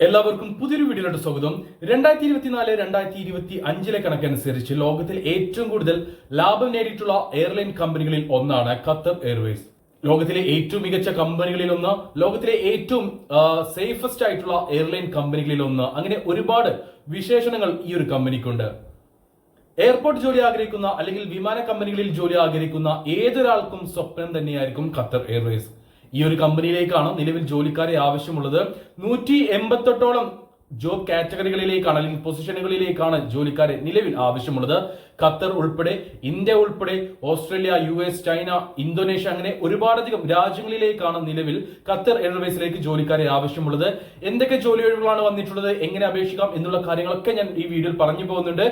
എല്ലാവർക്കും പുതിയൊരു വീഡിയോയിലോട്ട് സ്വാഗതം. രണ്ടായിരത്തി ഇരുപത്തിനാല് രണ്ടായിരത്തി ഇരുപത്തി അഞ്ചിലെ കണക്കനുസരിച്ച് ലോകത്തിൽ ഏറ്റവും കൂടുതൽ ലാഭം നേടിയിട്ടുള്ള എയർലൈൻ കമ്പനികളിൽ ഒന്നാണ് ഖത്തർ എയർവേസ് ലോകത്തിലെ ഏറ്റവും മികച്ച കമ്പനികളിൽ ഒന്ന് ലോകത്തിലെ ഏറ്റവും സേഫസ്റ്റ് ആയിട്ടുള്ള എയർലൈൻ കമ്പനികളിൽ ഒന്ന്. അങ്ങനെ ഒരുപാട് വിശേഷണങ്ങൾ ഈ ഒരു കമ്പനിക്കുണ്ട്. എയർപോർട്ട് ജോലി ആഗ്രഹിക്കുന്ന അല്ലെങ്കിൽ വിമാന കമ്പനികളിൽ ജോലി ആഗ്രഹിക്കുന്ന ഏതൊരാൾക്കും സ്വപ്നം തന്നെയായിരിക്കും ഖത്തർ എയർവേസ് ഈ ഒരു കമ്പനിയിലേക്കാണ് നിലവിൽ ജോലിക്കാരെ ആവശ്യമുള്ളത്. നൂറ്റി എൺപത്തെട്ടോളം ജോബ് കാറ്റഗറികളിലേക്കാണ് അല്ലെങ്കിൽ പൊസിഷനുകളിലേക്കാണ് ജോലിക്കാരെ നിലവിൽ ആവശ്യമുള്ളത്. ഖത്തർ ഉൾപ്പെടെ ഇന്ത്യ ഉൾപ്പെടെ Australia U S China Indonesia അങ്ങനെ ഒരുപാടധികം രാജ്യങ്ങളിലേക്കാണ് നിലവിൽ ഖത്തർ എയർവേസിലേക്ക് ജോലിക്കാരെ ആവശ്യമുള്ളത്. എന്തൊക്കെ ജോലി ഒഴിവുകളാണ് വന്നിട്ടുള്ളത് എങ്ങനെ അപേക്ഷിക്കാം എന്നുള്ള കാര്യങ്ങളൊക്കെ ഞാൻ ഈ വീഡിയോയിൽ പറഞ്ഞു പോകുന്നുണ്ട്.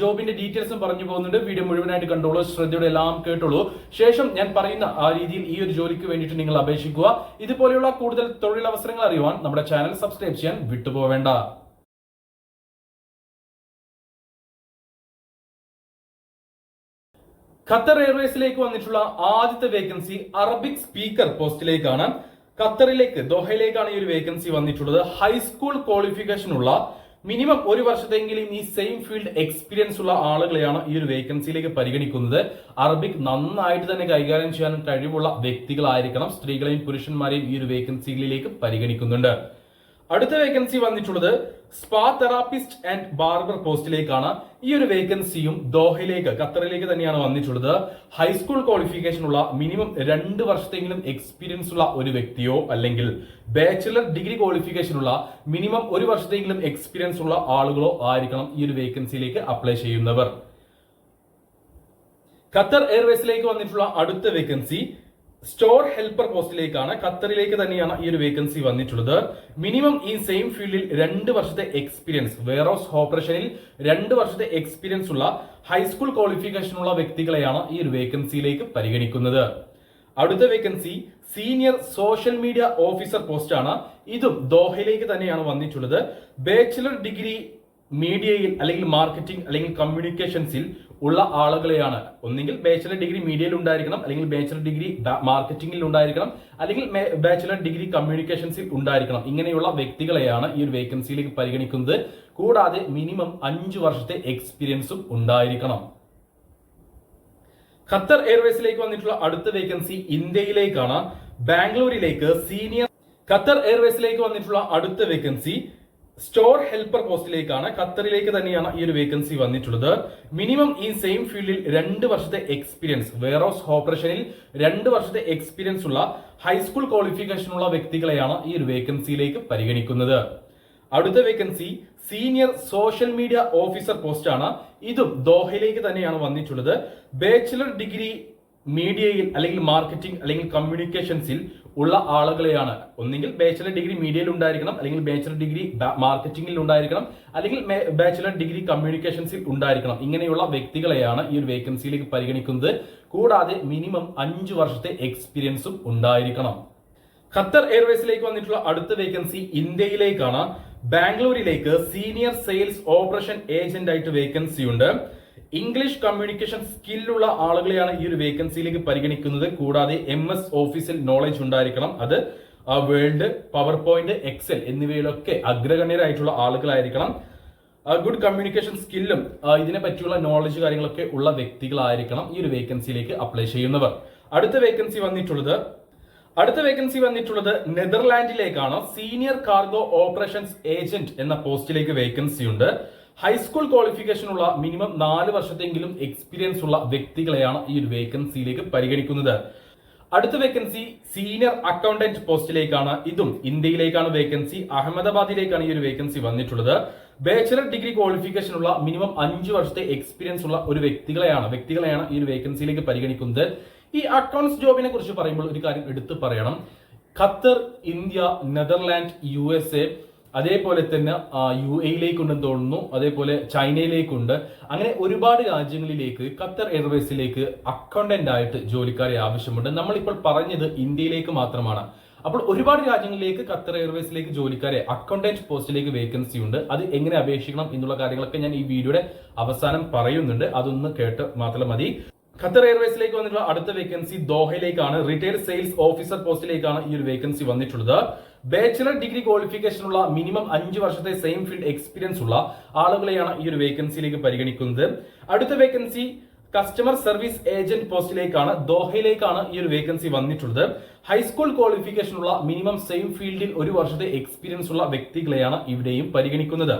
ജോബിന്റെ ഡീറ്റെയിൽസും പറഞ്ഞു പോകുന്നുണ്ട്. വീഡിയോ മുഴുവനായിട്ട് കണ്ടോളൂ ശ്രദ്ധയോടെ എല്ലാം കേട്ടോളൂ. ശേഷം ഞാൻ പറയുന്ന ആ രീതിയിൽ ഈ ഒരു ജോലിക്ക് വേണ്ടിയിട്ട് നിങ്ങൾ അപേക്ഷിക്കുക. ഇതുപോലെയുള്ള കൂടുതൽ തൊഴിലവസരങ്ങൾ അറിയുവാൻ നമ്മുടെ ചാനൽ സബ്സ്ക്രൈബ് ചെയ്യാൻ വിട്ടുപോവേണ്ട. ഖത്തർ എയർവേസിലേക്ക് വന്നിട്ടുള്ള ആദ്യത്തെ വേക്കൻസി അറബിക് സ്പീക്കർ പോസ്റ്റിലേക്കാണ്. ഖത്തറിലേക്ക് ദോഹയിലേക്കാണ് ഈ ഒരു വേക്കൻസി വന്നിട്ടുള്ളത്. ഹൈസ്കൂൾ ക്വാളിഫിക്കേഷൻ ഉള്ള മിനിമം ഒരു വർഷത്തെങ്കിലും ഈ സെയിം ഫീൽഡ് എക്സ്പീരിയൻസ് ഉള്ള ആളുകളെയാണ് ഈ ഒരു വേക്കൻസിയിലേക്ക് പരിഗണിക്കുന്നത്. അറബിക് നന്നായിട്ട് തന്നെ കൈകാര്യം ചെയ്യാൻ കഴിവുള്ള വ്യക്തികളായിരിക്കണം. സ്ത്രീകളെയും പുരുഷന്മാരെയും ഈ ഒരു വേക്കൻസികളിലേക്ക് പരിഗണിക്കുന്നുണ്ട്. അടുത്ത വേക്കൻസി വന്നിട്ടുള്ളത് സ്പാ തെറാപ്പിസ്റ്റ് ആൻഡ് ബാർബർ പോസ്റ്റിലേക്കാണ്. ഈ ഒരു വേക്കൻസിയും ദോഹയിലേക്ക് ഖത്തറിലേക്ക് തന്നെയാണ് വന്നിട്ടുള്ളത്. ഹൈസ്കൂൾ ക്വാളിഫിക്കേഷൻ ഉള്ള മിനിമം രണ്ട് വർഷത്തെങ്കിലും എക്സ്പീരിയൻസ് ഉള്ള ഒരു വ്യക്തിയോ അല്ലെങ്കിൽ ബാച്ചിലർ ഡിഗ്രി ക്വാളിഫിക്കേഷൻ ഉള്ള മിനിമം ഒരു വർഷത്തെങ്കിലും എക്സ്പീരിയൻസ് ഉള്ള ആളുകളോ ആയിരിക്കണം ഈ ഒരു വേക്കൻസിയിലേക്ക് അപ്ലൈ ചെയ്യുന്നവർ. ഖത്തർ എയർവേസിലേക്ക് വന്നിട്ടുള്ള അടുത്ത വേക്കൻസി സ്റ്റോർ ഹെൽപ്പർ പോസ്റ്റിലേക്കാണ് ഖത്തറിലേക്ക് തന്നെയാണ് ഈ ഒരു വേക്കൻസി വന്നിട്ടുള്ളത്. മിനിമം ഈ സെയിം ഫീൽഡിൽ രണ്ട് വർഷത്തെ എക്സ്പീരിയൻസ് വെയർ ഹൗസ് ഓപ്പറേഷനിൽ രണ്ട് വർഷത്തെ എക്സ്പീരിയൻസ് ഉള്ള ഹൈസ്കൂൾ ക്വാളിഫിക്കേഷൻ ഉള്ള വ്യക്തികളെയാണ് ഈ ഒരു വേക്കൻസിയിലേക്ക് പരിഗണിക്കുന്നത്. അടുത്ത vacancy senior social media officer പോസ്റ്റാണ് ഇതും ദോഹയിലേക്ക് തന്നെയാണ് വന്നിട്ടുള്ളത്. ബാച്ചിലർ ഡിഗ്രി മീഡിയയിൽ അല്ലെങ്കിൽ മാർക്കറ്റിംഗ് അല്ലെങ്കിൽ കമ്മ്യൂണിക്കേഷൻസിൽ ഉള്ള ആളുകളെയാണ്. ഒന്നെങ്കിൽ ബാച്ചിലർ ഡിഗ്രി മീഡിയയിൽ ഉണ്ടായിരിക്കണം അല്ലെങ്കിൽ ബാച്ചിലർ ഡിഗ്രി മാർക്കറ്റിംഗിൽ ഉണ്ടായിരിക്കണം അല്ലെങ്കിൽ ബാച്ചിലർ ഡിഗ്രി കമ്മ്യൂണിക്കേഷൻസിൽ ഉണ്ടായിരിക്കണം. ഇങ്ങനെയുള്ള വ്യക്തികളെയാണ് ഈ ഒരു വേക്കൻസിയിലേക്ക് പരിഗണിക്കുന്നത്. കൂടാതെ മിനിമം അഞ്ച് വർഷത്തെ എക്സ്പീരിയൻസും ഉണ്ടായിരിക്കണം. ഖത്തർ എയർവേസിലേക്ക് വന്നിട്ടുള്ള അടുത്ത വേക്കൻസി ഇന്ത്യയിലേക്കാണ്. ബാംഗ്ലൂരിലേക്ക് സീനിയർ ഖത്തർ എയർവേസിലേക്ക് വന്നിട്ടുള്ള അടുത്ത വേക്കൻസി സ്റ്റോർ ഹെൽപ്പർ പോസ്റ്റിലേക്കാണ് ഖത്തറിലേക്ക് തന്നെയാണ് ഈ ഒരു വേക്കൻസി വന്നിട്ടുള്ളത്. മിനിമം ഈ സെയിം ഫീൽഡിൽ രണ്ട് വർഷത്തെ എക്സ്പീരിയൻസ് വെയർ ഹൗസ് ഓപ്പറേഷനിൽ രണ്ട് വർഷത്തെ എക്സ്പീരിയൻസ് ഉള്ള ഹൈസ്കൂൾ ക്വാളിഫിക്കേഷൻ ഉള്ള വ്യക്തികളെയാണ് ഈ ഒരു വേക്കൻസിയിലേക്ക് പരിഗണിക്കുന്നത്. അടുത്ത vacancy senior social media officer പോസ്റ്റാണ് ഇതും ദോഹയിലേക്ക് തന്നെയാണ് വന്നിട്ടുള്ളത്. ബാച്ചിലർ ഡിഗ്രി മീഡിയയിൽ അല്ലെങ്കിൽ മാർക്കറ്റിംഗ് അല്ലെങ്കിൽ കമ്മ്യൂണിക്കേഷൻസിൽ ഉള്ള ആളുകളെയാണ്. ഒന്നെങ്കിൽ ബാച്ചിലർ ഡിഗ്രി മീഡിയയിൽ ഉണ്ടായിരിക്കണം അല്ലെങ്കിൽ ബാച്ചിലർ ഡിഗ്രി മാർക്കറ്റിംഗിൽ ഉണ്ടായിരിക്കണം അല്ലെങ്കിൽ ബാച്ചിലർ ഡിഗ്രി കമ്മ്യൂണിക്കേഷൻസിൽ ഉണ്ടായിരിക്കണം. ഇങ്ങനെയുള്ള വ്യക്തികളെയാണ് ഈ ഒരു വേക്കൻസിയിലേക്ക് പരിഗണിക്കുന്നത്. കൂടാതെ മിനിമം അഞ്ച് വർഷത്തെ എക്സ്പീരിയൻസും ഉണ്ടായിരിക്കണം. ഖത്തർ എയർവേസിലേക്ക് വന്നിട്ടുള്ള അടുത്ത വേക്കൻസി ഇന്ത്യയിലേക്കാണ്. ബാംഗ്ലൂരിലേക്ക് സീനിയർ സെയിൽസ് ഓപ്പറേഷൻ ഏജന്റ് ആയിട്ട് വേക്കൻസി ഉണ്ട്. ഇംഗ്ലീഷ് കമ്മ്യൂണിക്കേഷൻ സ്കില്ലുള്ള ആളുകളെയാണ് ഈ ഒരു വേക്കൻസിയിലേക്ക് പരിഗണിക്കുന്നത്. കൂടാതെ എം എസ് ഓഫീസിൽ നോളജ് ഉണ്ടായിരിക്കണം. അത് വേൾഡ് പവർ പോയിന്റ് എക്സൽ എന്നിവയിലൊക്കെ അഗ്രഗണ്യരായിട്ടുള്ള ആളുകളായിരിക്കണം. ഗുഡ് കമ്മ്യൂണിക്കേഷൻ സ്കില്ലും ഇതിനെ പറ്റിയുള്ള നോളജ് കാര്യങ്ങളൊക്കെ ഉള്ള വ്യക്തികളായിരിക്കണം ഈ ഒരു വേക്കൻസിയിലേക്ക് അപ്ലൈ ചെയ്യുന്നവർ. അടുത്ത വേക്കൻസി വന്നിട്ടുള്ളത് അടുത്ത വേക്കൻസി വന്നിട്ടുള്ളത് നെതർലാൻഡിലേക്കാണ് സീനിയർ കാർഗോ ഓപ്പറേഷൻസ് ഏജന്റ് എന്ന പോസ്റ്റിലേക്ക് വേക്കൻസി ഉണ്ട്. ഹൈസ്കൂൾ ക്വാളിഫിക്കേഷനുള്ള മിനിമം നാല് വർഷത്തെങ്കിലും എക്സ്പീരിയൻസ് ഉള്ള വ്യക്തികളെയാണ് ഈ ഒരു വേക്കൻസിയിലേക്ക് പരിഗണിക്കുന്നത്. അടുത്ത വേക്കൻസി സീനിയർ അക്കൗണ്ടന്റ് പോസ്റ്റിലേക്കാണ് ഇതും ഇന്ത്യയിലേക്കാണ് വേക്കൻസി അഹമ്മദാബാദിലേക്കാണ് ഈ ഒരു വേക്കൻസി വന്നിട്ടുള്ളത്. ബാച്ചലർ ഡിഗ്രി ക്വാളിഫിക്കേഷനുള്ള മിനിമം അഞ്ച് വർഷത്തെ എക്സ്പീരിയൻസ് ഉള്ള ഒരു വ്യക്തികളെയാണ് വ്യക്തികളെയാണ് ഈ ഒരു വേക്കൻസിയിലേക്ക് പരിഗണിക്കുന്നത്. ഈ അക്കൗണ്ട്സ് ജോബിനെ കുറിച്ച് പറയുമ്പോൾ ഒരു കാര്യം എടുത്തു പറയണം. Qatar India Netherland U S A അതേപോലെ തന്നെ യു എയിലേക്കുണ്ടെന്ന് തോന്നുന്നു അതേപോലെ ചൈനയിലേക്കുണ്ട്. അങ്ങനെ ഒരുപാട് രാജ്യങ്ങളിലേക്ക് ഖത്തർ എയർവേസിലേക്ക് അക്കൗണ്ടന്റ് ആയിട്ട് ജോലിക്കാരെ ആവശ്യമുണ്ട്. നമ്മളിപ്പോൾ പറഞ്ഞത് ഇന്ത്യയിലേക്ക് മാത്രമാണ്. അപ്പോൾ ഒരുപാട് രാജ്യങ്ങളിലേക്ക് ഖത്തർ എയർവേസിലേക്ക് ജോലിക്കാരെ അക്കൗണ്ടന്റ് പോസ്റ്റിലേക്ക് വേക്കൻസി ഉണ്ട്. അത് എങ്ങനെ അപേക്ഷിക്കണം എന്നുള്ള കാര്യങ്ങളൊക്കെ ഞാൻ ഈ വീഡിയോയുടെ അവസാനം പറയുന്നുണ്ട്. അതൊന്ന് കേട്ട് മാത്രം മതി. ഖത്തർ എയർവേസിലേക്ക് വന്നിട്ടുള്ള അടുത്ത വേക്കൻസി ദോഹയിലേക്കാണ്. റീറ്റെയിൽ സെയിൽസ് ഓഫീസർ പോസ്റ്റിലേക്കാണ് ഈ ഒരു വേക്കൻസി വന്നിട്ടുള്ളത്. ബാച്ചിലർ ഡിഗ്രി ക്വാളിഫിക്കേഷൻ ഉള്ള മിനിമം അഞ്ച് വർഷത്തെ സെയിം ഫീൽഡ് എക്സ്പീരിയൻസ് ഉള്ള ആളുകളെയാണ് ഈ ഒരു വേക്കൻസിയിലേക്ക് പരിഗണിക്കുന്നത്. അടുത്ത വേക്കൻസി കസ്റ്റമർ സർവീസ് ഏജന്റ് പോസ്റ്റിലേക്കാണ് ദോഹയിലേക്കാണ് ഈ ഒരു വേക്കൻസി വന്നിട്ടുള്ളത്. ഹൈസ്കൂൾ ക്വാളിഫിക്കേഷൻ ഉള്ള മിനിമം സെയിം ഫീൽഡിൽ ഒരു വർഷത്തെ എക്സ്പീരിയൻസ് ഉള്ള വ്യക്തികളെയാണ് ഇവിടെയും പരിഗണിക്കുന്നത്.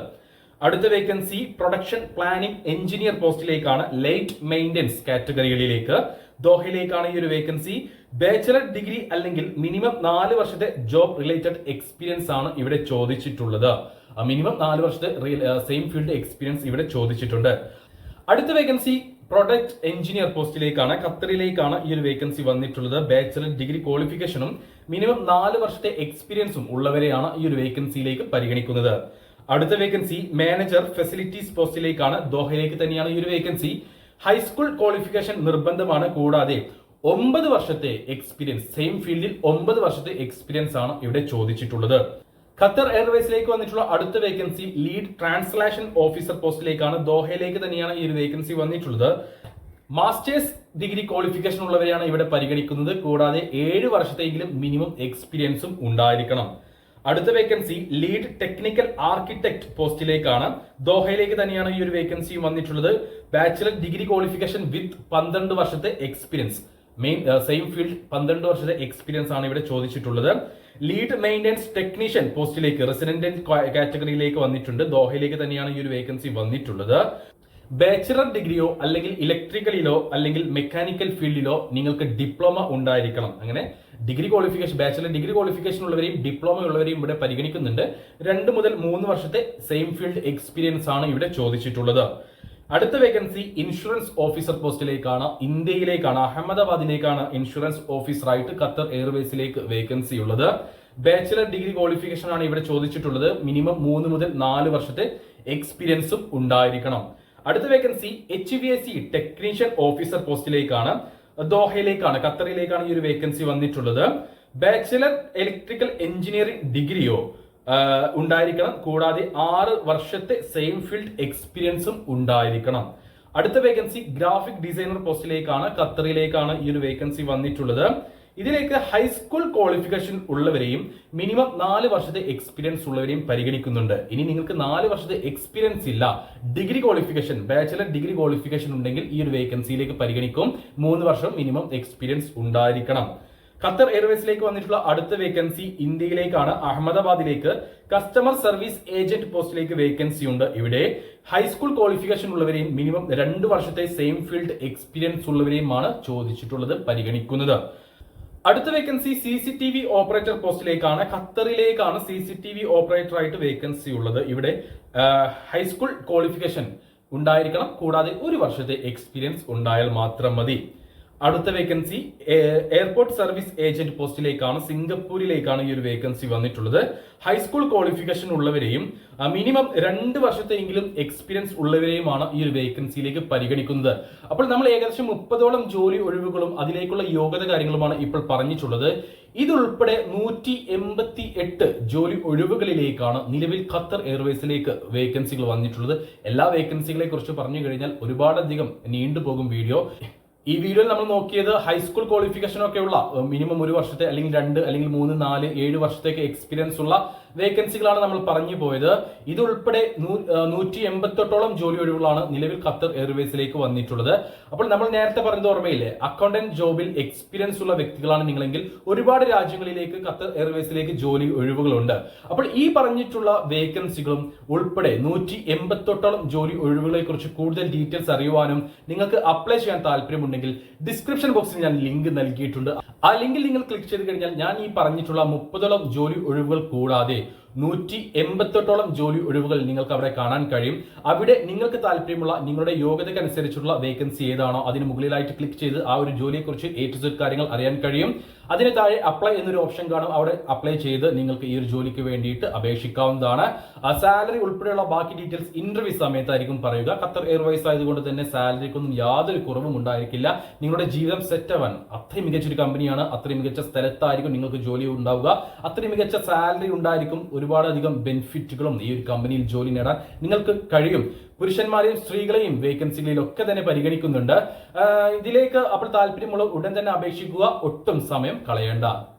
അടുത്ത വേക്കൻസി പ്രൊഡക്ഷൻ പ്ലാനിംഗ് എഞ്ചിനീയർ പോസ്റ്റിലേക്കാണ് ലൈറ്റ് മെയിന്റെനൻസ് കാറ്റഗറികളിലേക്ക്. ദോഹയിലേക്കാണ് ഈ ഒരു വേക്കൻസി ബാച്ചലർ ഡിഗ്രി അല്ലെങ്കിൽ മിനിമം നാല് വർഷത്തെ ജോബ് റിലേറ്റഡ് എക്സ്പീരിയൻസ് ആണ് ഇവിടെ ചോദിച്ചിട്ടുള്ളത്. മിനിമം നാല് വർഷത്തെ സെയിം ഫീൽഡ് എക്സ്പീരിയൻസ് ഇവിടെ ചോദിച്ചിട്ടുണ്ട്. അടുത്ത വേക്കൻസി പ്രൊഡക്റ്റ് എഞ്ചിനീയർ പോസ്റ്റിലേക്കാണ് ഖത്തറിലേക്കാണ് ഈ ഒരു വേക്കൻസി വന്നിട്ടുള്ളത്. ബാച്ചലർ ഡിഗ്രി ക്വാളിഫിക്കേഷനും മിനിമം നാല് വർഷത്തെ എക്സ്പീരിയൻസും ഉള്ളവരെയാണ് ഈ ഒരു വേക്കൻസിയിലേക്ക് പരിഗണിക്കുന്നത്. അടുത്ത വേക്കൻസി മാനേജർ ഫെസിലിറ്റീസ് പോസ്റ്റിലേക്കാണ്. ദോഹയിലേക്ക് തന്നെയാണ് ഈ ഒരു വേക്കൻസി ഹൈസ്കൂൾ ക്വാളിഫിക്കേഷൻ നിർബന്ധമാണ്. കൂടാതെ ഒമ്പത് വർഷത്തെ എക്സ്പീരിയൻസ് സെയിം ഫീൽഡിൽ ഒമ്പത് വർഷത്തെ എക്സ്പീരിയൻസ് ആണ് ഇവിടെ ചോദിച്ചിട്ടുള്ളത്. ഖത്തർ എയർവേസിലേക്ക് വന്നിട്ടുള്ള അടുത്ത വേക്കൻസി ലീഡ് ട്രാൻസ്ലേഷൻ ഓഫീസർ പോസ്റ്റിലേക്കാണ്. ദോഹയിലേക്ക് തന്നെയാണ് ഈ ഒരു വേക്കൻസി വന്നിട്ടുള്ളത്. മാസ്റ്റേഴ്സ് ഡിഗ്രി ക്വാളിഫിക്കേഷൻ ഉള്ളവരെയാണ് ഇവിടെ പരിഗണിക്കുന്നത്. കൂടാതെ ഏഴ് വർഷത്തെങ്കിലും മിനിമം എക്സ്പീരിയൻസും ഉണ്ടായിരിക്കണം. അടുത്ത വേക്കൻസി ലീഡ് ടെക്നിക്കൽ ആർക്കിടെക്ട് പോസ്റ്റിലേക്കാണ്. ദോഹയിലേക്ക് തന്നെയാണ് ഈ ഒരു വേക്കൻസി വന്നിട്ടുള്ളത്. ബാച്ചിലർ ഡിഗ്രി ക്വാളിഫിക്കേഷൻ വിത്ത് പന്ത്രണ്ട് വർഷത്തെ എക്സ്പീരിയൻസ് മെയിൻ സെയിം ഫീൽഡ് പന്ത്രണ്ട് വർഷത്തെ എക്സ്പീരിയൻസ് ആണ് ഇവിടെ ചോദിച്ചിട്ടുള്ളത്. ലീഡ് മെയിന്റെനൻസ് ടെക്നീഷ്യൻ പോസ്റ്റിലേക്ക് റെസിഡന്റ് കാറ്റഗറിയിലേക്ക് വന്നിട്ടുണ്ട്. ദോഹയിലേക്ക് തന്നെയാണ് ഈ ഒരു വേക്കൻസി വന്നിട്ടുള്ളത്. ബാച്ചിലർ ഡിഗ്രിയോ അല്ലെങ്കിൽ ഇലക്ട്രിക്കലിലോ അല്ലെങ്കിൽ മെക്കാനിക്കൽ ഫീൽഡിലോ നിങ്ങൾക്ക് ഡിപ്ലോമ ഉണ്ടായിരിക്കണം. അങ്ങനെ degree qualification bachelor degree qualification ഉള്ളവരെയും diploma ഉള്ളവരെയും ഇവിടെ പരിഗണിക്കുന്നുണ്ട്. രണ്ട് മുതൽ മൂന്ന് വർഷത്തെ സെയിം ഫീൽഡ് എക്സ്പീരിയൻസ് ആണ് ഇവിടെ ചോദിച്ചിട്ടുള്ളത്. അടുത്ത വേക്കൻസി ഇൻഷുറൻസ് ഓഫീസർ പോസ്റ്റിലേക്കാണ് ഇന്ത്യയിലേക്കാണ് അഹമ്മദാബാദിലേക്കാണ് ഇൻഷുറൻസ് ഓഫീസറായിട്ട് ഖത്തർ എയർവേസിലേക്ക് വേക്കൻസി ഉള്ളത്. ബാച്ചിലർ ഡിഗ്രി ക്വാളിഫിക്കേഷൻ ആണ് ഇവിടെ ചോദിച്ചിട്ടുള്ളത്. മിനിമം മൂന്ന് മുതൽ നാല് വർഷത്തെ എക്സ്പീരിയൻസും ഉണ്ടായിരിക്കണം. അടുത്ത vacancy H V S C technician officer പോസ്റ്റിലേക്കാണ്. ദോഹയിലേക്കാണ് ഖത്തറിലേക്കാണ് ഈ ഒരു വേക്കൻസി വന്നിട്ടുള്ളത്. ബാച്ചിലർ ഇലക്ട്രിക്കൽ എഞ്ചിനീയറിംഗ് ഡിഗ്രിയോ ഉണ്ടായിരിക്കണം. കൂടാതെ ആറ് വർഷത്തെ സെയിം ഫീൽഡ് എക്സ്പീരിയൻസും ഉണ്ടായിരിക്കണം. അടുത്ത വേക്കൻസി ഗ്രാഫിക് ഡിസൈനർ പോസ്റ്റിലേക്കാണ് ഖത്തറിലേക്കാണ് ഈ ഒരു വേക്കൻസി വന്നിട്ടുള്ളത്. ഇതിലേക്ക് ഹൈസ്കൂൾ ക്വാളിഫിക്കേഷൻ ഉള്ളവരെയും മിനിമം നാല് വർഷത്തെ എക്സ്പീരിയൻസ് ഉള്ളവരെയും പരിഗണിക്കുന്നുണ്ട്. ഇനി നിങ്ങൾക്ക് നാല് വർഷത്തെ എക്സ്പീരിയൻസ് ഇല്ല. Degree qualification bachelor degree qualification ഉണ്ടെങ്കിൽ ഈ ഒരു വേക്കൻസിയിലേക്ക് പരിഗണിക്കും. മൂന്ന് വർഷം മിനിമം എക്സ്പീരിയൻസ് ഉണ്ടായിരിക്കണം. ഖത്തർ എയർവേസിലേക്ക് വന്നിട്ടുള്ള അടുത്ത വേക്കൻസി ഇന്ത്യയിലേക്കാണ്. അഹമ്മദാബാദിലേക്ക് കസ്റ്റമർ സർവീസ് ഏജന്റ് പോസ്റ്റിലേക്ക് വേക്കൻസി ഉണ്ട് ഇവിടെ. ഹൈസ്കൂൾ ക്വാളിഫിക്കേഷൻ ഉള്ളവരെയും മിനിമം രണ്ട് വർഷത്തെ സെയിം ഫീൽഡ് എക്സ്പീരിയൻസ് ഉള്ളവരെയുമാണ് ചോദിച്ചിട്ടുള്ളത് പരിഗണിക്കുന്നത്. അടുത്ത vacancy C C T V operator പോസ്റ്റിലേക്കാണ് ഖത്തറിലേക്കാണ് C C T V operator ആയിട്ട് വേക്കൻസി ഉള്ളത്. ഇവിടെ ഹൈസ്കൂൾ ക്വാളിഫിക്കേഷൻ ഉണ്ടായിരിക്കണം. കൂടാതെ ഒരു വർഷത്തെ എക്സ്പീരിയൻസ് ഉണ്ടായാൽ മാത്രം മതി. അടുത്ത വേക്കൻസി എയർപോർട്ട് സർവീസ് ഏജന്റ് പോസ്റ്റിലേക്കാണ് സിംഗപ്പൂരിലേക്കാണ് ഈ ഒരു വേക്കൻസി വന്നിട്ടുള്ളത്. ഹൈസ്കൂൾ ക്വാളിഫിക്കേഷൻ ഉള്ളവരെയും മിനിമം രണ്ട് വർഷത്തെയെങ്കിലും എക്സ്പീരിയൻസ് ഉള്ളവരെയുമാണ് ഈ ഒരു വേക്കൻസിയിലേക്ക് പരിഗണിക്കുന്നത്. അപ്പോൾ നമ്മൾ ഏകദേശം മുപ്പതോളം ജോലി ഒഴിവുകളും അതിലേക്കുള്ള യോഗ്യത കാര്യങ്ങളുമാണ് ഇപ്പോൾ പറഞ്ഞിട്ടുള്ളത്. ഇതുൾപ്പെടെ നൂറ്റി എൺപത്തി എട്ട് ജോലി ഒഴിവുകളിലേക്കാണ് നിലവിൽ ഖത്തർ എയർവേസിലേക്ക് വേക്കൻസികൾ വന്നിട്ടുള്ളത്. എല്ലാ വേക്കൻസികളെ കുറിച്ച് പറഞ്ഞു കഴിഞ്ഞാൽ ഒരുപാടധികം നീണ്ടുപോകും വീഡിയോ. ഈ വീഡിയോയിൽ നമ്മൾ നോക്കിയത് ഹൈസ്കൂൾ ക്വാളിഫിക്കേഷൻ ഒക്കെ ഉള്ള മിനിമം ഒരു വർഷത്തെ അല്ലെങ്കിൽ രണ്ട് അല്ലെങ്കിൽ മൂന്ന് നാല് ഏഴ് വർഷത്തേക്ക് എക്സ്പീരിയൻസ് ഉള്ള വേക്കൻസികളാണ് നമ്മൾ പറഞ്ഞു പോയത്. ഇതുൾപ്പെടെ നൂറ്റി എൺപത്തെട്ടോളം ജോലി ഒഴിവുകളാണ് നിലവിൽ ഖത്തർ എയർവേസിലേക്ക് വന്നിട്ടുള്ളത്. അപ്പോൾ നമ്മൾ നേരത്തെ പറഞ്ഞത് ഓർമ്മയില്ലേ? അക്കൗണ്ടന്റ് ജോബിൽ എക്സ്പീരിയൻസ് ഉള്ള വ്യക്തികളാണ് നിങ്ങളെങ്കിൽ ഒരുപാട് രാജ്യങ്ങളിലേക്ക് ഖത്തർ എയർവേസിലേക്ക് ജോലി ഒഴിവുകളുണ്ട്. അപ്പോൾ ഈ പറഞ്ഞിട്ടുള്ള വേക്കൻസികളും ഉൾപ്പെടെ നൂറ്റി എൺപത്തെട്ടോളം ജോലി ഒഴിവുകളെ കുറിച്ച് കൂടുതൽ ഡീറ്റെയിൽസ് അറിയുവാനും നിങ്ങൾക്ക് അപ്ലൈ ചെയ്യാൻ താല്പര്യമുണ്ടെങ്കിൽ ഡിസ്ക്രിപ്ഷൻ ബോക്സിൽ ഞാൻ ലിങ്ക് നൽകിയിട്ടുണ്ട്. ആ ലിങ്കിൽ നിങ്ങൾ ക്ലിക്ക് ചെയ്ത് കഴിഞ്ഞാൽ ഞാൻ ഈ പറഞ്ഞിട്ടുള്ള മുപ്പതോളം ജോലി ഒഴിവുകൾ കൂടാതെ നൂറ്റി എൺപത്തെട്ടോളം ജോലി ഒഴിവുകൾ നിങ്ങൾക്ക് അവിടെ കാണാൻ കഴിയും. അവിടെ നിങ്ങൾക്ക് താല്പര്യമുള്ള നിങ്ങളുടെ യോഗ്യതയ്ക്കനുസരിച്ചുള്ള വേക്കൻസി ഏതാണോ അതിന് മുകളിലായിട്ട് ക്ലിക്ക് ചെയ്ത് ആ ഒരു ജോലിയെക്കുറിച്ച് ടു കാര്യങ്ങൾ അറിയാൻ കഴിയും. അതിന് താഴെ അപ്ലൈ എന്നൊരു ഓപ്ഷൻ കാണും. അവിടെ അപ്ലൈ ചെയ്ത് നിങ്ങൾക്ക് ഈ ഒരു ജോലിക്ക് വേണ്ടിയിട്ട് അപേക്ഷിക്കാവുന്നതാണ്. സാലറി ഉൾപ്പെടെയുള്ള ബാക്കി ഡീറ്റെയിൽസ് ഇന്റർവ്യൂ സമയത്തായിരിക്കും പറയുക. ഖത്തർ എയർവൈസ് ആയതുകൊണ്ട് തന്നെ സാലറിക്കൊന്നും യാതൊരു കുറവും ഉണ്ടായിരിക്കില്ല. നിങ്ങളുടെ ജീവിതം സെറ്റ് ആവാൻ അത്രയും മികച്ചൊരു കമ്പനിയാണ് അത്രയും മികച്ച സ്ഥലത്തായിരിക്കും നിങ്ങൾക്ക് ജോലി ഉണ്ടാവുക. അത്രയും മികച്ച സാലറി ഉണ്ടായിരിക്കും. ഒരുപാടധികം ബെനിഫിറ്റുകളും ഈ ഒരു കമ്പനിയിൽ ജോലി നേടാൻ നിങ്ങൾക്ക് കഴിയും. പുരുഷന്മാരെയും സ്ത്രീകളെയും വേക്കൻസികളിൽ ഒക്കെ തന്നെ പരിഗണിക്കുന്നുണ്ട്. ഇതിലേക്ക് അപ്പോൾ താല്പര്യമുള്ള ഉടൻ തന്നെ അപേക്ഷിക്കുക. ഒട്ടും സമയം കളയേണ്ട.